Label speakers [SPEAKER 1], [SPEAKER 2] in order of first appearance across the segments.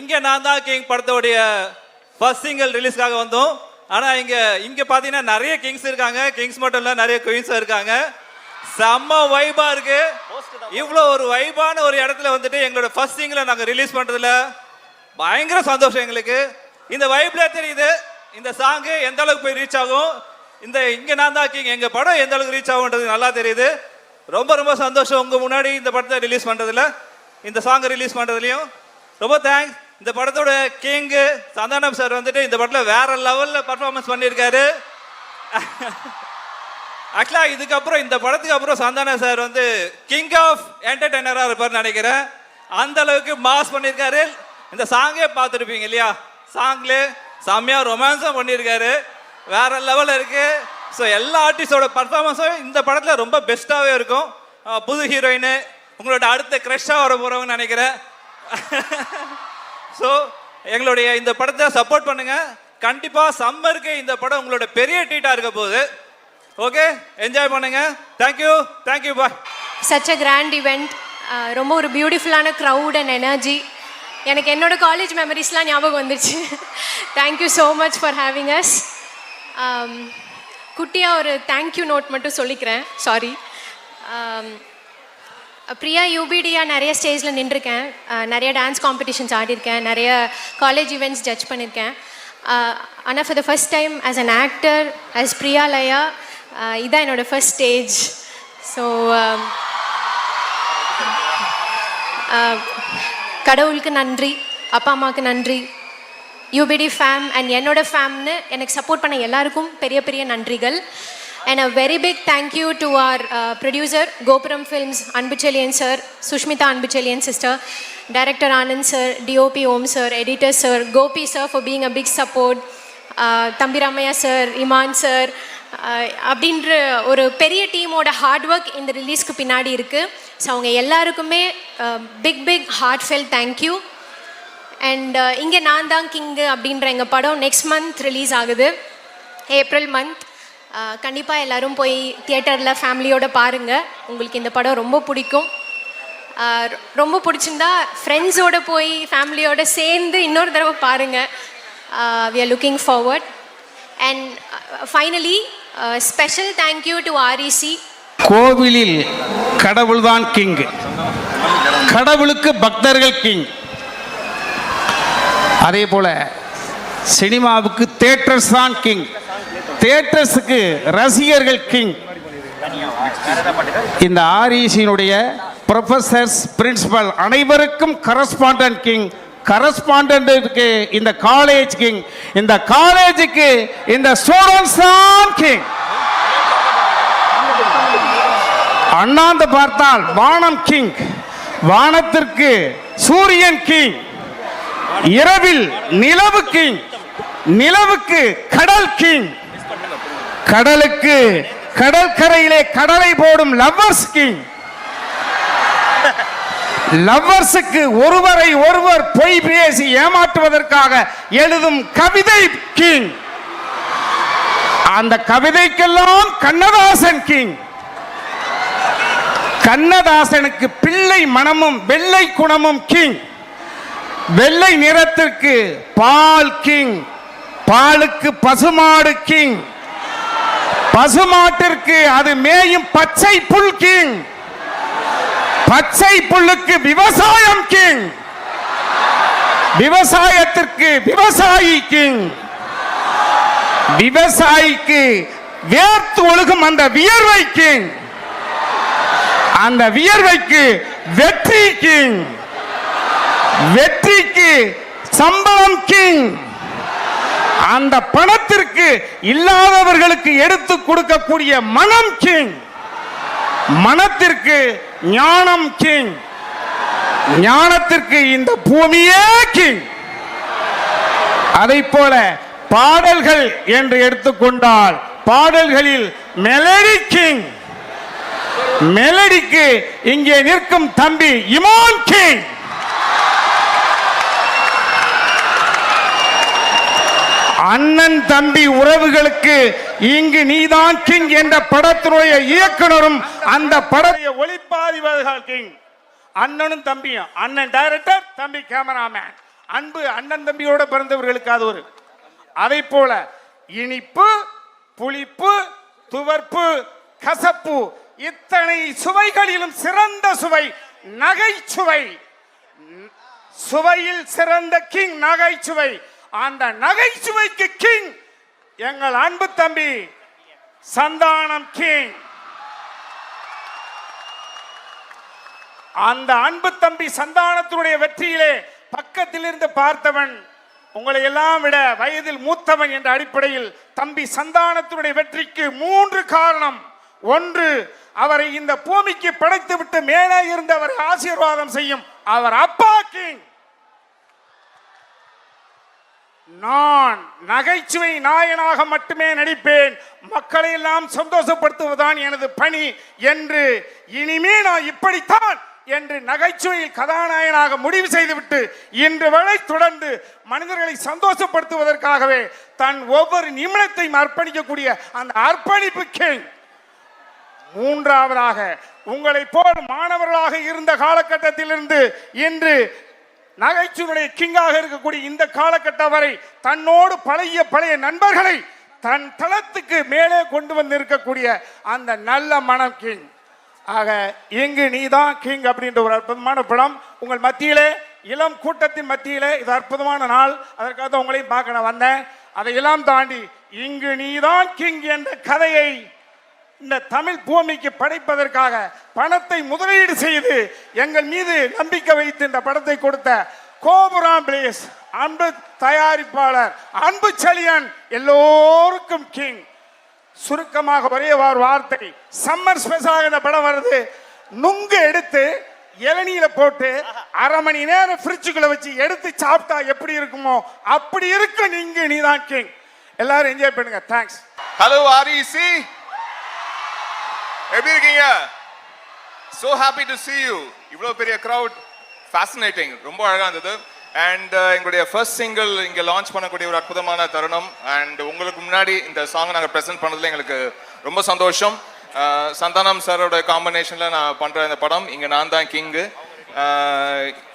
[SPEAKER 1] இங்கே நான் தான் கிங் படத்தோடைய ஃபர்ஸ்ட் சிங்கிள் ரிலீஸ்க்காக வந்தோம். ஆனால் இங்கே இங்கே பார்த்தீங்கன்னா நிறைய கிங்ஸ் இருக்காங்க. கிங்ஸ் மட்டும் இல்லை நிறைய குயின்ஸும் இருக்காங்க. செம்ம வைபா இருக்கு. இவ்வளோ ஒரு வைபான ஒரு இடத்துல வந்துட்டு எங்களோட ஃபர்ஸ்ட் சிங்கிளை நாங்கள் ரிலீஸ் பண்ணுறதுல பயங்கர சந்தோஷம் எங்களுக்கு. இந்த வைப்பில் தெரியுது இந்த சாங்கு எந்த அளவுக்கு போய் ரீச் ஆகும். இந்த இங்கே நான் தான் கிங் எங்கள் படம் எந்த அளவுக்கு ரீச் ஆகுன்றது நல்லா தெரியுது. ரொம்ப ரொம்ப சந்தோஷம் உங்கள் முன்னாடி இந்த படத்தை ரிலீஸ் பண்ணுறதுல இந்த சாங்கை ரிலீஸ் பண்ணுறதுலையும் ரொம்ப தேங்க்ஸ் இந்த படத்தோட கிங்கு சந்தானம் சார் வந்துட்டு இந்த படத்தில் வேற லெவலில் பர்ஃபார்மன்ஸ் பண்ணியிருக்காரு ஆக்சுவலா இதுக்கப்புறம் இந்த படத்துக்கு அப்புறம் சந்தான சார் வந்து கிங் ஆஃப் என்டர்டைனராக இருப்பார்னு நினைக்கிறேன். அந்த அளவுக்கு மாஸ் பண்ணியிருக்காரு இந்த சாங்கே பார்த்துருப்பீங்க இல்லையா? சாங்லே செம்மையாக ரொமான்ஸும் பண்ணியிருக்காரு வேற லெவலில் இருக்கு. ஸோ எல்லா ஆர்டிஸ்டோட பர்ஃபார்மன்ஸும் இந்த படத்தில் ரொம்ப பெஸ்ட்டாகவே இருக்கும். புது ஹீரோயின் உங்களோட அடுத்த க்ரெஷ்ஷாக வர போகிறவங்கன்னு நினைக்கிறேன். ஸோ எங்களுடைய இந்த படத்தை சப்போர்ட் பண்ணுங்க. கண்டிப்பா சம்மருக்கு இந்த படம் உங்களோட பெரிய ட்ரீட்டா இருக்க போகுது. ஓகே என்ஜாய் பண்ணுங்க. Thank you thank you bye
[SPEAKER 2] such a grand event ரொம்ப ஒரு பியூட்டிஃபுல்லான க்ரௌட் அண்ட் எனர்ஜி எனக்கு என்னோட காலேஜ் மெமரிஸ்லாம் ஞாபகம் வந்துருச்சு. Thank you so much for having us குட்டியாக ஒரு தேங்க்யூ நோட் மட்டும் சொல்லிக்கிறேன். சாரி பிரியா யூபிடியாக நிறைய ஸ்டேஜில் நின்றுருக்கேன். நிறைய டான்ஸ் காம்படிஷன்ஸ் ஆடியிருக்கேன் நிறைய காலேஜ் ஈவெண்ட்ஸ் ஜட்ஜ் பண்ணியிருக்கேன் ஆனால் for the first time as an actor as Priyalaya இதான் என்னோடய ஃபர்ஸ்ட் ஸ்டேஜ் ஸோ கடவுளுக்கு நன்றி அப்பா அம்மாவுக்கு நன்றி யூபிடி ஃபேம் அண்ட் என்னோடய ஃபேம்னு எனக்கு சப்போர்ட் பண்ண எல்லாருக்கும் பெரிய பெரிய நன்றிகள். And a very big thank you to our producer Gopuram films Anbuchezhiyan sir Sushmita Anbuchezhiyan sister director Anand sir DOP Om sir editor sir Gopi sir for being a big support தம்பி Ramaiah sir Imman sir அப்படின்ற ஒரு பெரிய டீமோட hard work இந்த ரிலீஸ்க்கு பின்னாடி இருக்குது so அவங்க எல்லாருக்குமே big big heartfelt thank you and இங்கே நான் தான் கிங்கு அப்படின்ற எங்கள் படம் நெக்ஸ்ட் மந்த் ரிலீஸ் ஆகுது. ஏப்ரல் மந்த் கண்டிப்பாக எல்லோரும் போய் தியேட்டரில் ஃபேமிலியோடு பாருங்கள் உங்களுக்கு இந்த படம் ரொம்ப பிடிக்கும். ரொம்ப பிடிச்சிருந்தா ஃப்ரெண்ட்ஸோட போய் ஃபேமிலியோடு சேர்ந்து இன்னொரு தடவை பாருங்கள் we are looking forward and finally special thank you to REC
[SPEAKER 3] கோவிலில் கடவுள்தான் கிங் கடவுளுக்கு பக்தர்கள் கிங் அதே போல சினிமாவுக்கு தேட்டர்ஸ் தான் கிங் தேட்டர்ஸுக்கு ரசிகர்கள் கிங். இந்த ஆர்இசியினுடைய ப்ரொஃபசர்ஸ் பிரின்சிபல் அனைவருக்கும் கரஸ்பாண்டன்ட் கிங். கரஸ்பாண்டன்ட்டுக்கு இந்த காலேஜ் கிங். இந்த காலேஜுக்கு இந்த ஸ்டூடெண்ட்ஸ் தான் கிங். அண்ணாந்து பார்த்தால் வானம் கிங். வானத்திற்கு சூரியன் கிங். இரவில் நிலவு கிங். நிலவுக்கு கடல் கிங். கடலுக்கு கடற்கரையிலே கடலை போடும் லவ்வர்ஸ் கிங் லவ்வர்ஸுக்கு ஒருவரை ஒருவர் பொய் பேசி ஏமாற்றுவதற்காக எழுதும் கவிதை கிங் அந்த கவிதைக்கெல்லாம் கண்ணதாசன் கிங் கண்ணதாசனுக்கு பிள்ளை மனமும் வெள்ளை குணமும் கிங் வெள்ளை நிறத்திற்கு பால் கிங் பாலுக்கு பசுமாடு கிங் பசுமாட்டிற்கு அது மேயும் பச்சை புல் கிங். பச்சை புல்லுக்கு விவசாயம் கிங். விவசாயத்திற்கு விவசாயி கிங். விவசாயிக்கு வேர்த்து ஒழுகும் அந்த வியர்வை கிங். அந்த வியர்வைக்கு வெற்றி கிங். வெற்றிக்கு சம்பளம் கிங். அந்த பணத்திற்கு இல்லாதவர்களுக்கு எடுத்து கொடுக்கக்கூடிய மனம் கிங் மனத்திற்கு ஞானம் கிங் ஞானத்திற்கு இந்த பூமியே கிங் அதை போல பாடல்கள் என்று எடுத்துக்கொண்டால் பாடல்களில் மெலடி கிங் மெலடிக்கு இங்கே நிற்கும் தம்பி இமான் கிங் அண்ணன் தம்பி உறவுகளுக்கு இங்கு நீதான் கிங் என்ற படத்தினுடைய இயக்குனரும் அந்த படத்தை ஒளிப்பாதிபர்கள் கிங். அண்ணனும் தம்பியும். அண்ணன் டைரக்டர் தம்பி கேமராமேன் அன்பு அண்ணன் தம்பியோட பிறந்தவர்களுக்கு அது ஒரு. அதை போல இனிப்பு புளிப்பு துவர்ப்பு கசப்பு இத்தனை சுவைகளிலும் சிறந்த சுவை நகைச்சுவை. சுவையில் சிறந்த கிங் நகைச்சுவை. அந்த நகைச்சுவைக்கு கிங் எங்கள் அன்பு தம்பி சந்தானம் கிங் அந்த அன்பு தம்பி சந்தானத்தினுடைய வெற்றியிலே பக்கத்தில் இருந்து பார்த்தவன் உங்களை எல்லாம் விட வயதில் மூத்தவன் என்ற அடிப்படையில் தம்பி சந்தானத்தினுடைய வெற்றிக்கு மூன்று காரணம். ஒன்று அவரை இந்த பூமிக்கு படைத்துவிட்டு மேலே இருந்து அவரை ஆசீர்வாதம் செய்யும். அவர் அப்பா கிங் நான் நகைச்சுவை நாயனாக மட்டுமே நடிப்பேன். மக்களை எல்லாம் சந்தோஷப்படுத்துவதுதான் எனது பணி என்று இனிமே நான் இப்படித்தான் என்று நகைச்சுவையில் கதாநாயகனாக முடிவு செய்துவிட்டு இன்று வரை தொடர்ந்து மனிதர்களை சந்தோஷப்படுத்துவதற்காகவே தன் ஒவ்வொரு நிமிடத்தையும் அர்ப்பணிக்கக்கூடிய அந்த அர்ப்பணிப்பு கிங் மூன்றாவதாக உங்களை போல் மாணவர்களாக இருந்த காலகட்டத்திலிருந்து இன்று நகைச்சுவையுடைய கிங்காக இருக்கக்கூடிய இந்த காலகட்டம் வரை தன்னோடு பழைய பழைய நண்பர்களை தன் தளத்துக்கு மேலே கொண்டு வந்து இருக்கக்கூடிய அந்த நல்ல மனம் கிங். ஆக இங்கு நீதான் கிங் அப்படின்ற ஒரு அற்புதமான படம். உங்கள் மத்தியிலே இளம் கூட்டத்தின் மத்தியிலே இது அற்புதமான நாள். அதற்காக தான் உங்களையும் பார்க்க நான் வந்தேன். அதையெல்லாம் தாண்டி இங்கு நீதான் கிங் என்ற கதையை இந்த தமிழ் பூமிக்கு படைப்பதற்காக பணத்தை முதலீடு செய்து எங்கள் மீது நம்பிக்கை வைத்து இந்த படத்தை கொடுத்த கோபுராம் பிளேஸ் அன்பு தயாரிப்பாளர் அன்பு செழியன் எல்லோருக்கும் கிங் சுருக்கமாக ஒரே ஒரு வார்த்தை சம்மர் ஸ்பெஷலாக இந்த படம் வருது. நுங்கு எடுத்து இளநீர போட்டு அரை மணி நேரம் ஃப்ரிட்ஜுக்குள்ள வச்சு எடுத்து சாப்பிட்டா எப்படி இருக்குமோ அப்படி இருக்கு நீங்க நீதான் கிங் எல்லாரும் என்ஜாய் பண்ணுங்க. தேங்க்ஸ்
[SPEAKER 4] ஹலோ ஆர்இசி எப்படி இருக்கீங்க? So happy to see you இவ்வளோ பெரிய க்ரௌட் ஃபேசினேட்டிங் ரொம்ப அழகாக இருந்தது. அண்ட் uh, எங்களுடைய ஃபர்ஸ்ட் சிங்கிள் இங்கே லான்ச் பண்ணக்கூடிய ஒரு அற்புதமான தருணம். அண்ட் உங்களுக்கு முன்னாடி இந்த சாங் நாங்கள் ப்ரெசென்ட் பண்ணதுல எங்களுக்கு ரொம்ப சந்தோஷம். Uh, சந்தானம் சாரோட காம்பினேஷனில் நான் பண்ணுற இந்த படம் இங்கே நான் தான் கிங்கு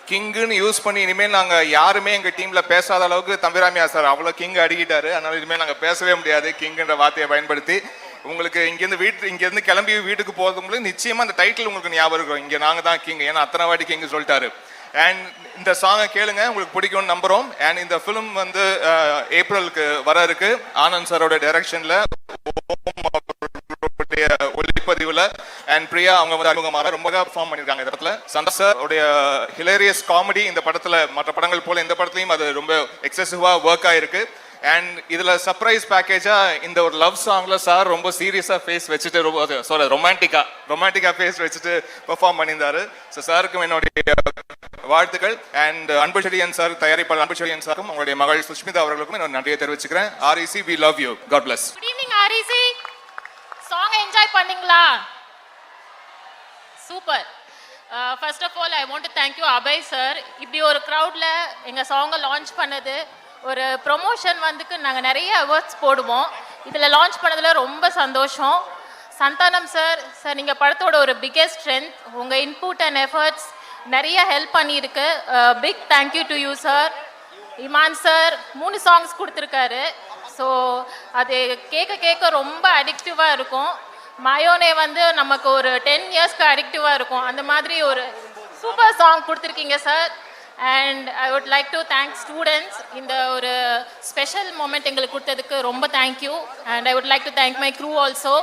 [SPEAKER 4] கிங்குன்னு யூஸ் பண்ணி இனிமேல் நாங்கள் யாருமே எங்கள் டீமில் பேசாத அளவுக்கு தம்பிராமியா சார் அவ்வளோ கிங் அடிக்கிட்டாரு. அதனால இனிமேல் நாங்கள் பேசவே முடியாது கிங்குன்ற வார்த்தையை பயன்படுத்தி. உங்களுக்கு இங்கேருந்து வீட்டு இங்கேருந்து கிளம்பி வீட்டுக்கு போகிறதுக்கு நிச்சயமாக அந்த டைட்டில் உங்களுக்கு ஞாபகம் இருக்கும். இங்கே நாங்கள் தான் கிங் ஏன்னா அத்தனை வாட்டி கிங் சொல்லிட்டாரு. அண்ட் இந்த சாங்கை கேளுங்க உங்களுக்கு பிடிக்கும்னு நம்புகிறோம் அண்ட் இந்த ஃபிலிம் வந்து ஏப்ரலுக்கு வர இருக்கு. ஆனந்த் சாரோட டைரக்ஷனில் அவருடைய ஒளிப்பதிவுல அண்ட் பிரியா அவங்க வந்து அறிமுகமாக ரொம்ப பெர்ஃபார்ம் பண்ணியிருக்காங்க இந்த இடத்துல சந்தோஷ் சார் உடைய ஹிலேரியஸ் காமெடி இந்த படத்தில் மற்ற படங்கள் போல இந்த படத்துலையும் அது ரொம்ப எக்ஸசிவாக ஒர்க் ஆயிருக்கு. அண்ட் இதில் சர்ப்ரைஸ் பேக்கேஜாக இந்த ஒரு லவ் சாங்ல சார் ரொம்ப சீரியஸாக ஃபேஸ் வச்சுட்டு ரொம்ப சாரி ரொமான்டிக்கா ரொமான்டிக்கா ஃபேஸ் வச்சுட்டு பெர்ஃபார்ம் பண்ணியிருந்தாரு. ஸோ சாருக்கும் என்னுடைய வாழ்த்துக்கள். அண்ட் அன்பு செடியன் சார் தயாரிப்பாளர் அன்பு செடியன் சாருக்கும் உங்களுடைய மகள் சுஷ்மிதா அவர்களுக்கும் நான் நன்றியை தெரிவிச்சுக்கிறேன். REC we love you God bless
[SPEAKER 5] good evening REC song enjoy பண்ணீங்களா? Super first of all I want to thank you Abhay sir இப்படி ஒரு க்ரௌடில் எங்கள் சாங்கை லான்ச் பண்ணது ஒரு ப்ரொமோஷன் வந்துக்கு நாங்கள் நிறைய அவார்ட்ஸ் போடுவோம். இதில் லான்ச் பண்ணதில் ரொம்ப சந்தோஷம். சந்தானம் சார் சார் நீங்கள் படத்தோட ஒரு பிக்கெஸ்ட் ஸ்ட்ரென்த் உங்கள் இன்புட் அண்ட் எஃபர்ட்ஸ் நிறைய ஹெல்ப் பண்ணியிருக்கு. Big thank you to you sir Imman sir மூணு சாங்ஸ் கொடுத்துருக்காரு. ஸோ அது கேட்க கேட்க ரொம்ப அடிக்டிவாக இருக்கும். மயோனே வந்து நமக்கு ஒரு டென் இயர்ஸ்க்கு அடிக்டிவாக இருக்கும். அந்த மாதிரி ஒரு சூப்பர் சாங் கொடுத்துருக்கீங்க sir and I would like to thank students இந்த ஒரு ஸ்பெஷல் மூமெண்ட் எங்களுக்கு கொடுத்ததுக்கு ரொம்ப thank you and I would like to thank my crew also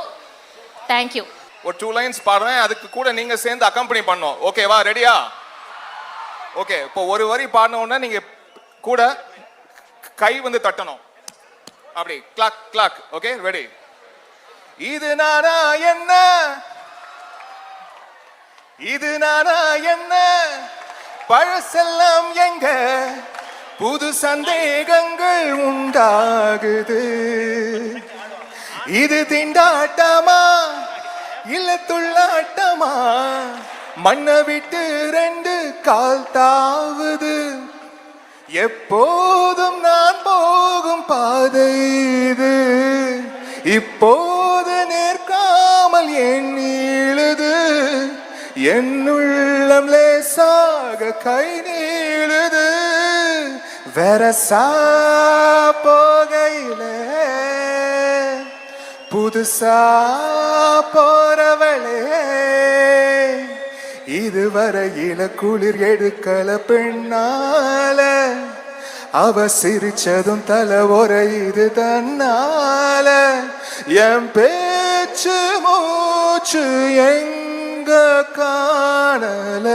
[SPEAKER 5] thank you
[SPEAKER 4] ஒரு டூ லைன்ஸ் பாடுறேன். அதுக்கு கூட நீங்க சேர்ந்து அக்கம்பெனி பண்ணோம் ஓகேவா ரெடியா ஓகே இப்போ ஒரு வரி பாடின உடனே நீங்க கூட கை வந்து தட்டணும். அப்படி கிளாக் கிளாக் ஓகே ரெடி இது நானா என்ன? இது நானா என்ன? பழசெல்லாம் எங்க? புது சந்தேகங்கள் உண்டாகுது. இது திண்டாட்டமா? இல்ல துள்ளாட்டமா? மண்ணை விட்டு ரெண்டு கால் தாவுது. எப்போதும் நான் போகும் பாதை இது. இப்போது நிற்காமல் எண்ணி என்னுள்ளம் லேசாக கை நீளுது
[SPEAKER 6] வெரசா போகையில. புதுசா போறவளே இதுவரையில குளிர் எடுக்கல பெண்ணால. அவ சிரிச்சதும் தலை இது தன்னால. என் பேச்சு மூச்சு எங்க காணல.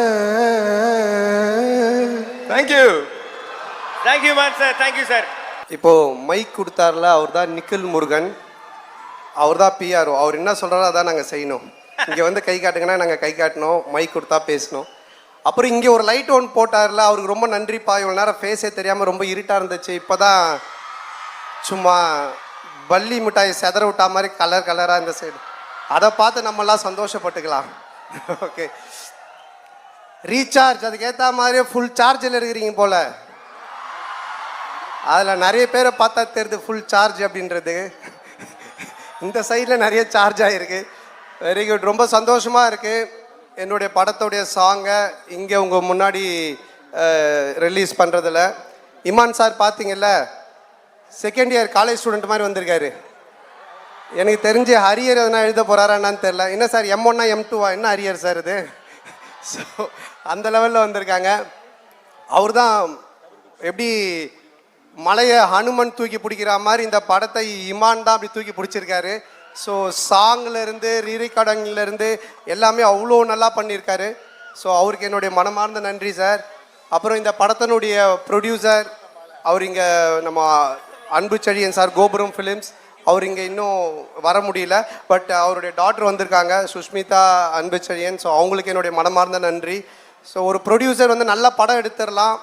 [SPEAKER 6] Thank you
[SPEAKER 7] thank you man sir thank you sir
[SPEAKER 8] இப்போ மைக் கொடுத்தாருல அவர் தான் நிக்கில் முருகன். அவர் தான் பிஆர்ஓ அவர் என்ன சொல்கிறாரோ அதான் நாங்கள் செய்யணும். இங்கே வந்து கை காட்டுங்கன்னா நாங்கள் கை காட்டணும் மைக் கொடுத்தா பேசணும். அப்புறம் இங்கே ஒரு லைட் ஒன் போட்டார்ல அவருக்கு ரொம்ப நன்றிப்பா இவ்வளோ நேரம் ஃபேஸே தெரியாமல் ரொம்ப இருட்டாக இருந்துச்சு. இப்போ தான் சும்மா பல்லி மிட்டாய் செதற விட்டா மாதிரி கலர் கலராக இந்த சைடு அதை பார்த்து நம்மலாம் சந்தோஷப்பட்டுக்கலாம். ஓகே ரீசார்ஜ் அதுக்கேற்ற மாதிரியே ஃபுல் சார்ஜில் இருக்கிறீங்க போல. அதில் நிறைய பேரை பார்த்தா தெரியுது ஃபுல் சார்ஜ் அப்படின்றது. இந்த சைடில் நிறைய சார்ஜ் ஆகிருக்கு வெரி குட் ரொம்ப சந்தோஷமாக இருக்குது என்னுடைய படத்துடைய சாங்கை இங்கே உங்கள் முன்னாடி ரிலீஸ் பண்ணுறதுல இமான் சார் பார்த்தீங்கல்ல? செகண்ட் இயர் காலேஜ் ஸ்டூடெண்ட் மாதிரி வந்திருக்காரு. எனக்கு தெரிஞ்சு ஹரியர் எதனா எழுத போகிறாரா தெரில என்ன சார் எம் ஒன்னா எம் டூவா என்ன ஹரியர் சார் இது? ஸோ அந்த லெவலில் வந்திருக்காங்க. அவர் தான் எப்படி மலையை ஹனுமன் தூக்கி பிடிக்கிற மாதிரி இந்த படத்தை இமான் தான் அப்படி தூக்கி பிடிச்சிருக்காரு. ஸோ சாங்லேருந்து ரீரிகார்டிங்லேருந்து எல்லாமே அவ்வளோ நல்லா பண்ணியிருக்காரு. ஸோ அவருக்கு என்னுடைய மனமார்ந்த நன்றி சார். அப்புறம் இந்த படத்தினுடைய ப்ரொடியூசர் அவர் இங்கே நம்ம அன்பு செழியன் சார் கோபுரம் ஃபிலிம்ஸ் அவர் இங்கே இன்னும் வர முடியல. பட் அவருடைய டாக்டர் வந்திருக்காங்க சுஷ்மிதா அன்பு ஸோ அவங்களுக்கு என்னுடைய மனமார்ந்த நன்றி. ஸோ ஒரு ப்ரொடியூசர் வந்து நல்லா படம் எடுத்துடலாம்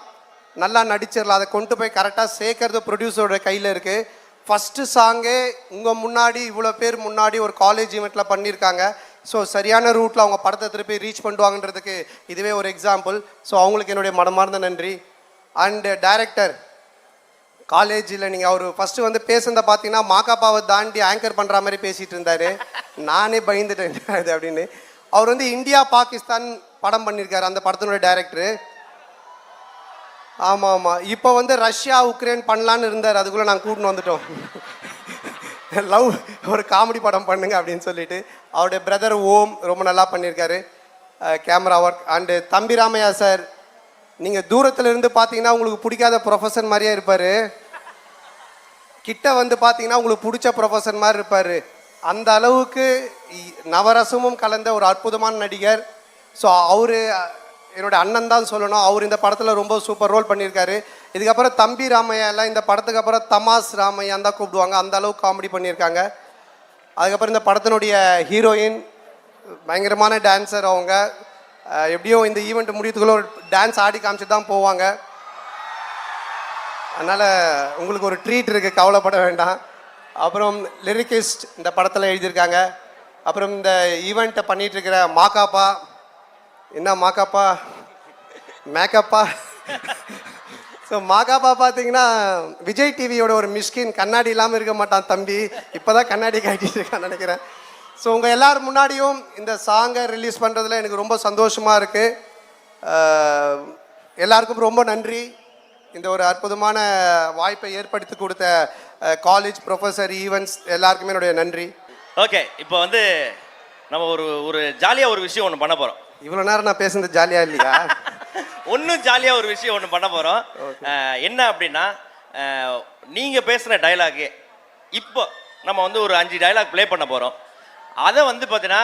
[SPEAKER 8] நல்லா நடிச்சிடலாம் அதை கொண்டு போய் கரெக்டாக சேர்க்கறது ப்ரொடியூசரோட கையில் இருக்குது ஃபஸ்ட்டு சாங்கே உங்கள் முன்னாடி இவ்வளோ பேர் முன்னாடி ஒரு காலேஜ் ஈவெண்ட்டில் பண்ணியிருக்காங்க. ஸோ சரியான ரூட்டில் அவங்க படத்தை திருப்பி ரீச் பண்ணுவாங்கன்றதுக்கு இதுவே ஒரு எக்ஸாம்பிள் ஸோ அவங்களுக்கு என்னுடைய மனமார்ந்த நன்றி. அண்டு டைரக்டர் காலேஜில் நீங்கள் அவர் ஃபஸ்ட்டு வந்து பேசுனதை பார்த்தீங்கன்னா மாக்காப்பாவை தாண்டி ஆங்கர் பண்ணுற மாதிரி பேசிகிட்டு இருந்தார். நானே பயந்துட்டேன் அது அப்படின்னு. அவர் வந்து இந்தியா பாகிஸ்தான் படம் பண்ணியிருக்காரு அந்த படத்தினுடைய டைரக்டரு ஆமாம் ஆமாம் இப்போ வந்து ரஷ்யா உக்ரைன் பண்ணலான்னு இருந்தார். அதுக்குள்ளே நாங்கள் கூட்டின்னு வந்துட்டோம். லவ் ஒரு காமெடி படம் பண்ணுங்க அப்படின்னு சொல்லிட்டு அவருடைய பிரதர் ஓம் ரொம்ப நல்லா பண்ணியிருக்காரு கேமரா ஒர்க் அண்டு தம்பி ராமையா சார் நீங்கள் தூரத்தில் இருந்து பார்த்தீங்கன்னா உங்களுக்கு பிடிக்காத ப்ரொஃபஸர் மாதிரியே இருப்பார். கிட்ட வந்து பார்த்தீங்கன்னா உங்களுக்கு பிடிச்ச ப்ரொஃபஸர் மாதிரி இருப்பார். அந்த அளவுக்கு இ- நவரசமும் கலந்த ஒரு அற்புதமான நடிகர். ஸோ அவர் என்னுடைய அண்ணன் தான் சொல்லணும். அவர் இந்த படத்தில் ரொம்ப சூப்பர் ரோல் பண்ணியிருக்காரு. இதுக்கப்புறம் தம்பி ராமையா எல்லாம் இந்த படத்துக்கு அப்புறம் தமாஸ் ராமையான் தான் கூப்பிடுவாங்க. அந்த அளவுக்கு காமெடி பண்ணியிருக்காங்க. அதுக்கப்புறம் இந்த படத்தினுடைய ஹீரோயின் பயங்கரமான டான்ஸர் அவங்க. எப்படியும் இந்த ஈவெண்ட் முடியத்துக்குள்ள ஒரு டான்ஸ் ஆடி காமிச்சிட்டு தான் போவாங்க. அதனால் உங்களுக்கு ஒரு ட்ரீட் இருக்குது கவலைப்பட வேண்டாம். அப்புறம் லிரிக்கிஸ்ட் இந்த படத்தில் எழுதியிருக்காங்க. அப்புறம் இந்த ஈவெண்ட்டை பண்ணிகிட்ருக்கிற மாக்காப்பா. என்ன மாக்காப்பா? மேக்கப்பா? ஸோ மாகாப்பா பார்த்தீங்கன்னா விஜய் டிவியோட ஒரு மிஸ்கின் கண்ணாடி இல்லாமல் இருக்க மாட்டான் தம்பி. இப்போ தான் கண்ணாடி காட்டிட்டு இருக்கான்னு நினைக்கிறேன். ஸோ உங்கள் எல்லார் முன்னாடியும் இந்த சாங்கை ரிலீஸ் பண்ணுறதுல எனக்கு ரொம்ப சந்தோஷமாக இருக்குது எல்லாருக்கும் ரொம்ப நன்றி. இந்த ஒரு அற்புதமான வாய்ப்பை ஏற்படுத்தி கொடுத்த காலேஜ் ப்ரொஃபஸர் ஈவெண்ட்ஸ் எல்லாருக்குமே என்னுடைய நன்றி.
[SPEAKER 7] ஓகே இப்போ வந்து நம்ம ஒரு ஒரு ஜாலியாக ஒரு விஷயம் ஒன்று பண்ண போகிறோம்
[SPEAKER 8] இவ்வளோ நேரம் நான் பேசுனது ஜாலியாக இல்லையா?
[SPEAKER 7] ஒன்றும் ஜாலியாக ஒரு விஷயம் ஒன்று பண்ண போகிறோம் என்ன அப்படின்னா நீங்கள் பேசுகிற டைலாகு இப்போ நம்ம வந்து ஒரு அஞ்சு டைலாக் ப்ளே பண்ண போகிறோம் அதை வந்து பார்த்தீங்கன்னா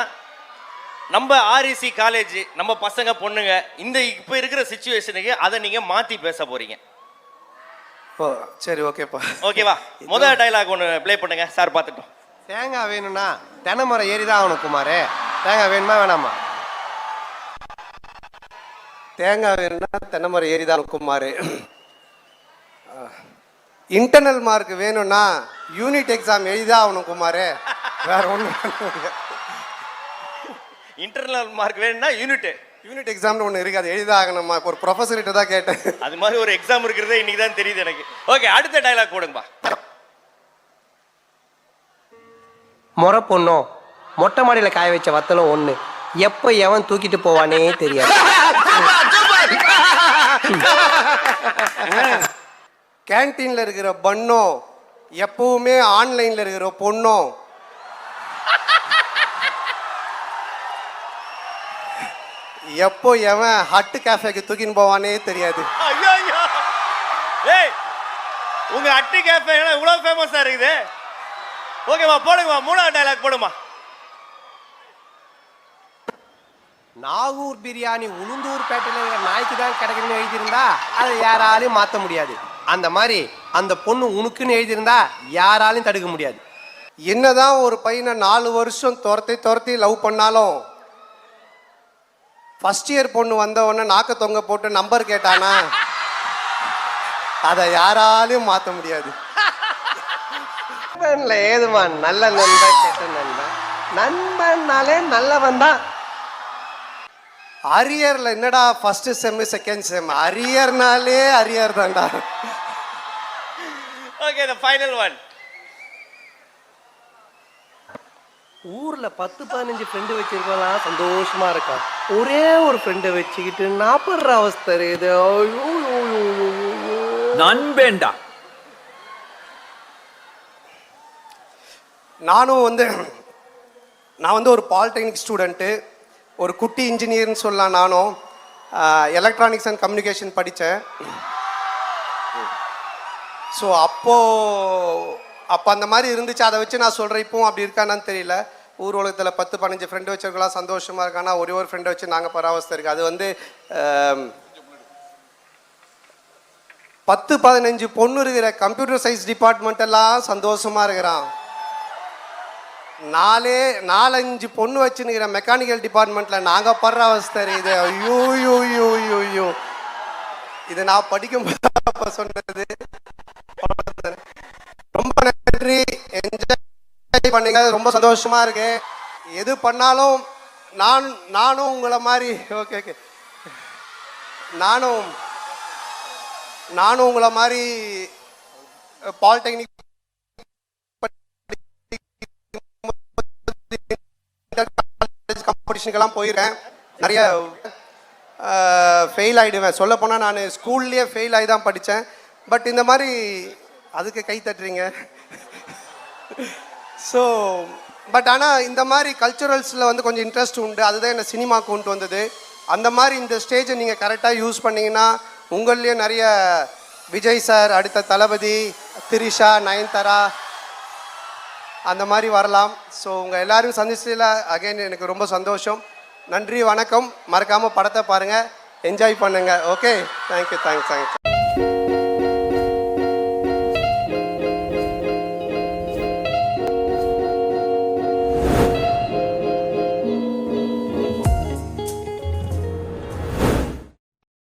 [SPEAKER 7] நம்ம ஆர்இசி காலேஜ் நம்ம பசங்க பொண்ணுங்க இந்த இப்போ இருக்கிற சுச்சுவேஷனுக்கு அதை நீங்கள் மாற்றி பேச போகிறீங்க
[SPEAKER 8] ஓ சரி ஓகேப்பா
[SPEAKER 7] ஓகேவா முதல் டைலாக் ஒன்று ப்ளே பண்ணுங்க சார் பார்த்துட்டோம்.
[SPEAKER 8] தேங்காய் வேணும்னா தென்னைமரம் ஏறி தான் ஆகணும் குமார். தேங்காய் வேணுமா வேணாமா? தேங்காய் வேணும்னா தென்னைமரம் ஏறி தான் குமார். இன்டர்னல் மார்க் வேணும்னா யூனிட் எக்ஸாம் எழுதிதான் ஆகணும் குமார். வேற ஒன்றும்
[SPEAKER 7] இன்டர்னல் மார்க் வேணும்னா யூனிட்டு
[SPEAKER 8] யூனிட் எக்ஸாம்னு ஒன்று இருக்குது. இப்போ ஒரு ப்ரொஃபஸர்கிட்ட தான் கேட்டேன்.
[SPEAKER 7] அது மாதிரி ஒரு எக்ஸாம் இருக்கிறதே இன்னைக்கு தான் தெரியுது எனக்கு. ஓகே அடுத்த டைலாக் போடுங்கப்பா.
[SPEAKER 9] முறை பொண்ணும் மொட்டை மாடியில் காய வச்ச வத்தலும் ஒன்று எப்போ எவன் தூக்கிட்டு போவானே தெரியாது.
[SPEAKER 8] கேன்டீனில் இருக்கிற பன்னும் எப்பவுமே ஆன்லைனில் இருக்கிற பொண்ணும் எப்போ எவன் ஹட்டு கேஃபேக்கு தூக்கின்னு போவானே தெரியாது.
[SPEAKER 7] ஐயோ ஐயோ ஏய் உங்க அட்டி கேஃபே இவ்வளவு ஃபேமஸா இருக்குது. ஓகேவா போடுங்கம்மா மூணாவது டைலாக் போடுமா.
[SPEAKER 9] நாகூர் பிரியாணி உளுந்தூர் பேட்டையில் நாய்க்கு தான் கிடைக்குன்னு எழுதியிருந்தா அதை யாராலையும் மாற்ற முடியாது. அந்த மாதிரி அந்த பொண்ணு உனக்குன்னு எழுதியிருந்தா யாராலையும் தடுக்க முடியாது.
[SPEAKER 8] என்னதான் ஒரு பையனை நாலு வருஷம் துரத்தி துரத்தி லவ் பண்ணாலும் ஃபஸ்ட் இயர் பொண்ணு வந்த உடனே நாக்க தொங்க போட்டு நம்பர் கேட்டானா? அதை யாராலையும் மாற்ற முடியாது.
[SPEAKER 9] நண்பன்ல ஏதுவான் நல்ல நண்பன் கெட்ட நண்பன். நண்பன்னாலே நல்லவன் தான்.
[SPEAKER 8] அரியர்ல என்னடா ஃபர்ஸ்ட் செம் செகண்ட் செம் அரியர்னாலே அரியர் தான்டா.
[SPEAKER 7] ஓகே த ஃபைனல் ஒன்
[SPEAKER 9] ஊர்ல பத்து பதினஞ்சு ஃப்ரெண்டு வச்சிருக்கலாம் சந்தோஷமா இருக்கான் ஒரே ஒரு ஃப்ரெண்டை வச்சுக்கிட்டு நாப்படுற அவஸ்தை ஐயோ.
[SPEAKER 1] நண்பேண்டா.
[SPEAKER 8] நானும் வந்து நான் வந்து ஒரு பாலிடெக்னிக் ஸ்டூடெண்ட்டு ஒரு குட்டி இன்ஜினியர்னு சொல்லலாம் நானும். எலக்ட்ரானிக்ஸ் அண்ட் கம்யூனிகேஷன் படித்தேன் ஸோ அப்போது அப்போ அந்த மாதிரி இருந்துச்சு அதை வச்சு நான் சொல்கிறேன் இப்போவும் அப்படி இருக்கானான்னு தெரியல. ஊர் உலகத்தில் பத்து பதினஞ்சு ஃப்ரெண்டு வச்சுருக்கலாம் சந்தோஷமாக இருக்கானா ஒரே ஒரு ஃப்ரெண்டை வச்சு நாங்கள் பராவஸ்தை இருக்குது அது வந்து பத்து பதினஞ்சு பொண்ணு இருக்கிற கம்ப்யூட்டர் சயின்ஸ் டிபார்ட்மெண்ட் எல்லாம் சந்தோஷமாக இருக்கிறான். நாலே நாலஞ்சு பொண்ணு வச்சுன்னுக்கிற மெக்கானிக்கல் டிபார்ட்மெண்ட்டில் நாங்கள் படுற அவஸ்தை இது ஐயோ ஐயோ ஐயோ ஐயோ ஐயோ. இது நான் படிக்கும்போது அப்போ சொன்னது. பண்ணுங்க. ரொம்ப சந்தோஷமா இருக்கு. எது பண்ணாலும் நான் நானும் உங்களை மாதிரி. ஓகே ஓகே நானும் நானும் உங்களை மாதிரி பாலிடெக்னிக் காம்படிஷனுக்கெல்லாம் போயிருக்கேன். நிறைய ஃபெயில் ஆகிடுவேன் சொல்ல போனால் நான் ஸ்கூல்லேயே ஃபெயில் ஆகி தான் படித்தேன் பட் இந்த மாதிரி அதுக்கு கை தட்டுறீங்க. ஸோ பட் ஆனால் இந்த மாதிரி கல்ச்சுரல்ஸில் வந்து கொஞ்சம் இன்ட்ரெஸ்ட் உண்டு. அதுதான் என்ன சினிமா கொண்டு வந்தது. அந்த மாதிரி இந்த ஸ்டேஜை நீங்கள் கரெக்டாக யூஸ் பண்ணீங்கன்னா உங்கள்லேயே நிறைய விஜய் சார் அடுத்த தளபதி திரிஷா நயன்தாரா அந்த மாதிரி வரலாம். ஸோ உங்கள் எல்லாரும் சந்திச்சதில் அகைன் எனக்கு ரொம்ப சந்தோஷம். நன்றி வணக்கம். மறக்காமல் படத்தை பாருங்கள் என்ஜாய் பண்ணுங்கள் ஓகே தேங்க்யூ தேங்க்ஸ் தேங்க்ஸ்